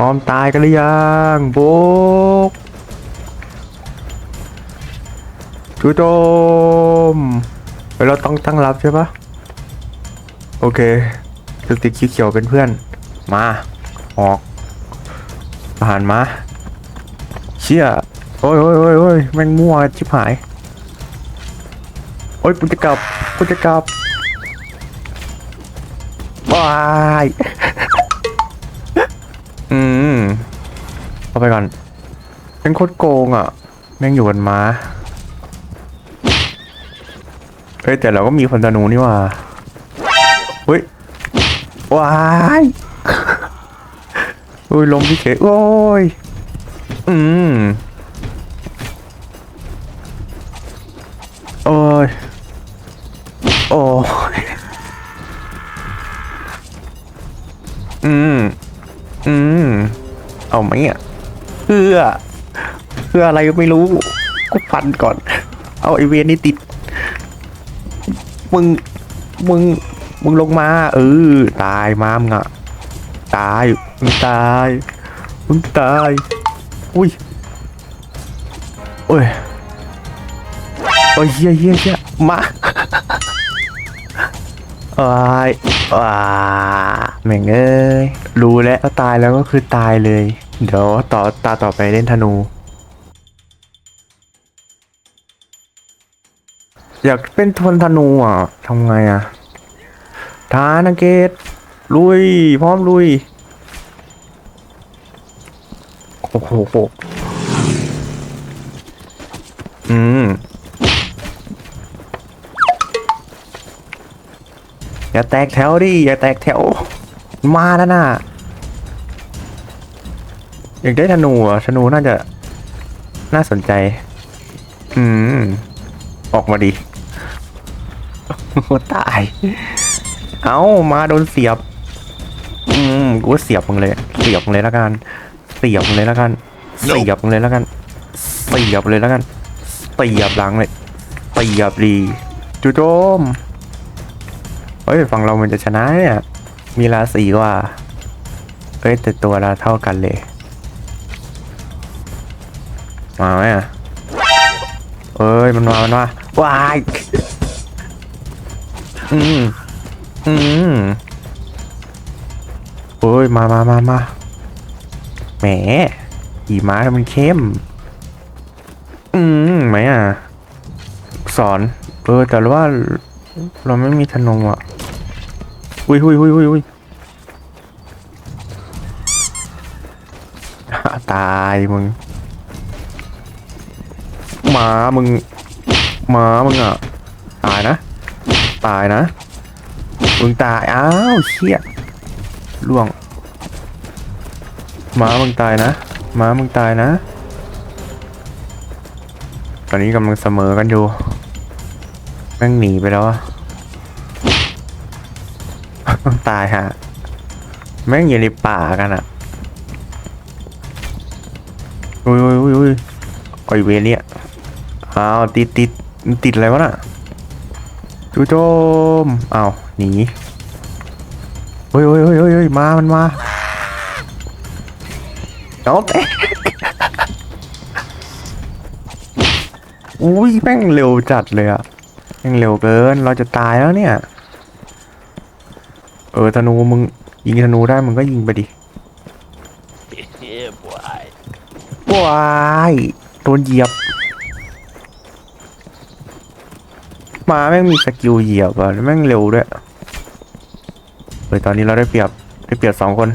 ร้อมตายกันหรือยังโบกจูโจมเราต้องตั้งรับใช่ปะโอเคตึกติดเขียวเป็นเพื่อน มา ออกอาหารมา เชี่ยโอ้ยโอ้ยโอ้ยโอ้ยแม่งมั่วชิบหาย โอ้ยกูจะกลับกูจะกลับบาย อืมเอาไปก่อนเป็นโคตรโกงอะ แม่งอยู่บนม้าเฮ้ยแต่เราก็มีคนธนูนี่ว่าเฮ้ยว้ายอุ้ยลมพี่เขโอ้ย อืมโอ้ย โอ้ย อืม อืม เอาไหมอะเพื่อ เพื่ออะไรก็ไม่รู้ กูฟันก่อน เอาไอเวนนี่ติด มึง มึง มึงลงมา เออ ตายมามงอะตาย มึงตาย มึงตาย อุ้ยโอ้ยโอ้ยเฮียเฮียเฮียมา โอ้ยว้าแม่งเอ้ยรู้แล้วว่าตายแล้วก็คือตายเลย เดี๋ยวต่อตาต่อไปเล่นธนู อยากเป็นทนธนูอะทำไงอะทานังเกตลุย พร้อมลุย โอ้โหอืม อย่าแตกแถวดิ อย่าแตกแถว มาแล้วน่ะอยากได้ธนูอะธนูน่าจะน่าสนใจ อืม ออกมาดิตาย เอามาโดนเสียบ อืมกูว่าเสียบมึงเลย เสียบมึงเลยแล้วกัน เสียบมึงเลยแล้วกัน เสียบมึงเลยแล้วกัน เสียบเลยแล้วกัน เสียบหลังเลย เสียบดีจูโจม เฮ้ยฝั่งเรามันจะชนะเนี่ยมีราศีว่าเฮ้ยแต่ตัวเราเท่ากันเลย มาไหมอะเอ้ยมันมา มันมาว้ายอืมอืมเฮ้ยมามามามาแหมขี่ม้ามันเข้ม อืมไหมอะ สอน เออแต่ว่า เราไม่มีธนูอะอุ้ยอุ้ยอุ้ยอุ้ยอุ้ยตายมึงหมามึงหมามึงอะ ตายนะ ตายนะ มึงตาย อ้าวเชี่ยล่วงหมามึงตายนะหมามึงตายนะ ตอนนี้กำลังเสมอกันอยู่ แม่งหนีไปแล้วอะตายฮะ แม่งอยู่ในป่ากันอะอุ้ยอุ้ยอุ้ยอุ้ยไอเวเนี่ยอ้าวติดติดมันติดอะไรวะน่ะจูโจมอ้าวหนีเฮ้ยเฮ้ยเฮ้ยเฮ้ยเฮ้ยมา มันมาเอาเตอุ้ยแม่งเร็วจัดเลยอะ แม่งเร็วเกิน เราจะตายแล้วเนี่ย เออธนูมึงยิงธนูได้มึงก็ยิงไปดิ yeah, boy. ว้ายโดนเหยียบหมาแม่งมีสกิลเหยียบอะแล้วแม่งเร็วด้วยเฮ้ยตอนนี้เราได้เปรียบได้เปรียบสองคน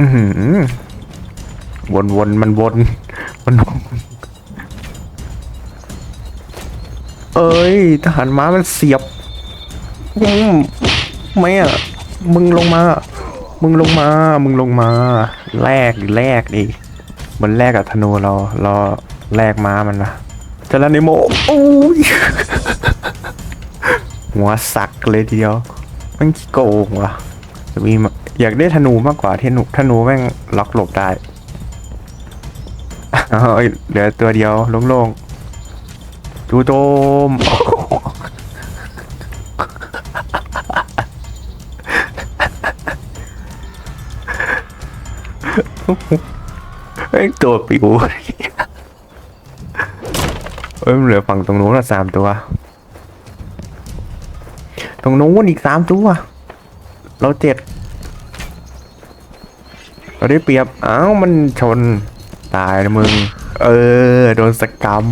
อือหือวนวนมันวนมันวน เอ้ยทหารม้ามันเสียบอืมไม่อะมึงลงมา มึงลงมา มึงลงมา แลกดิแลกดิมันแลกกับธนูเราเราแลกม้ามันนะจารานิโมโอ้ยหัวสักเลยทีเดียวแม่งขี้โกงว่ะจะมีอยากได้ธนูมากกว่าที่หนูธนูแม่งล็อกหลบได้เอ้ยเหลือตัวเดียวโล่งๆ จูโจม ไอ้ตัวปิวเอ้ยเหลือฝั่งตรงนู้นละสามตัว ตรงนู้นอีกสามตัว เราเจ็ด เราได้เปรียบ อ้าว มันชน ตายนะมึง เออ โดนสกรรม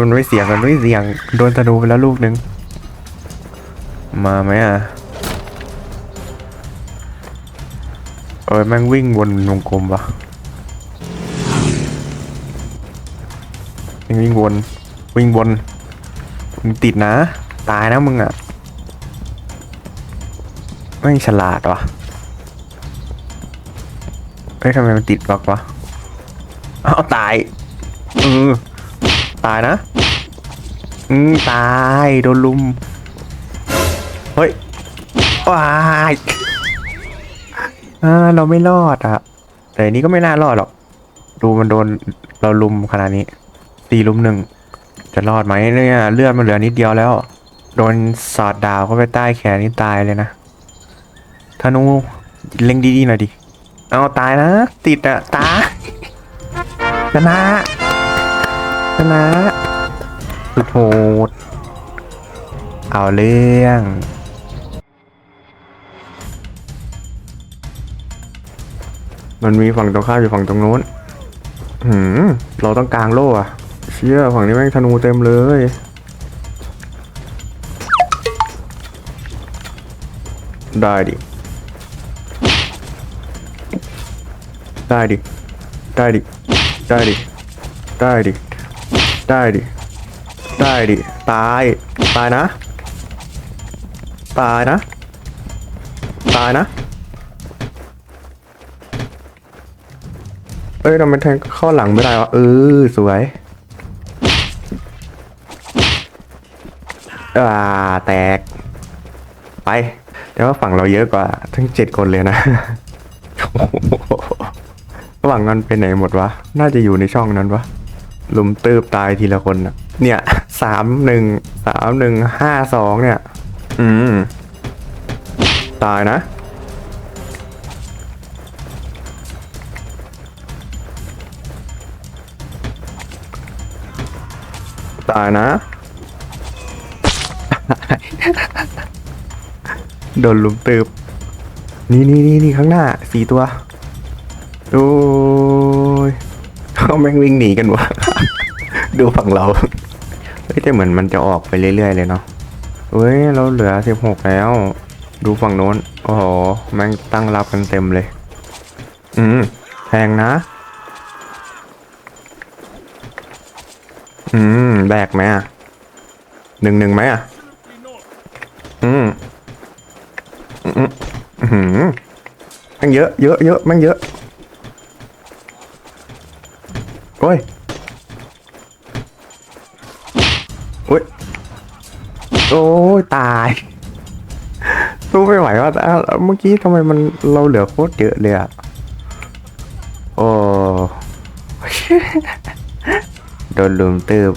มันไม่เสียงมันไม่เสียงโดนธนูไปแล้วลูกหนึ่งมาไหมอะเออแม่งวิ่งวนวงกลมปะวิ่งวน วิ่งวนมึงติดนะ ตายนะมึงอะแม่งฉลาดวะเฮ้ยทำไมมันติดบล็อกวะ เอาตาย เออ ตายนะ อืมตาย โดนลุม เฮ้ยว้ายอ่าเราไม่รอดอะแต่อันนี้ก็ไม่น่ารอดหรอก ดูมันโดนเราลุมขนาดนี้ตีลุมหนึ่ง จะรอดไหมเนี่ยเลือดมันเหลือนิดเดียวแล้ว โดนสอดดาวเข้าไปใต้แขนนี่ตายเลยนะธนูเล็งดีๆหน่อยดิ เอาตายนะ ติดอะตายชนะ ชนะสุดโหดเอาเรื่องมันมีฝั่งตรงข้ามอยู่ฝั่งตรงนู้นหืมเราต้องกลางโล่อะเชี่ยฝั่งนี้แม่งธนูเต็มเลย ได้ดิ ได้ดิ ได้ดิ ได้ดิ ได้ดิ ได้ดิ ได้ดิ ตาย ตายนะ ตายนะ ตายนะ เอ้ยทำไม่แทงเข้าหลังไม่ได้วะเออสวยอ่าแตก ไป แต่ว่าฝั่งเราเยอะกว่า ทั้งเจ็ดคนเลยนะระหว่างนั้นไปไหนหมดวะ น่าจะอยู่ในช่องนั้นวะ ลุมตืบตายทีละคนนะเนี่ยสามหนึ่งสามหนึ่งห้าสองเนี่ย อืม ตายนะ ตายนะ โดนลุมตืบ นี่นี่นี่นี่ข้างหน้าสี่ตัวโอ้ย เขาแม่งวิ่งหนีกันวะ ดูฝั่งเรา เฮ้ยแต่เหมือนมันจะออกไปเรื่อยๆเลยเนาะ เฮ้ยเราเหลือสิบหกแล้ว ดูฝั่งโน้น โอ้โห แม่งตั้งรับกันเต็มเลย อืมแพงนะ อืม แบกไหมอะหนึ่งหนึ่งไหมอะ อืมอืมอืมแม่งเยอะ เยอะ เยอะ แม่งเยอะ โอ้ยโอ้ยโอ้ยตายสู้ไม่ไหวว่าเมื่อกี้ทำไมมันเราเหลือโคตรเยอะเลยอะโอ้โดนลุมตืบ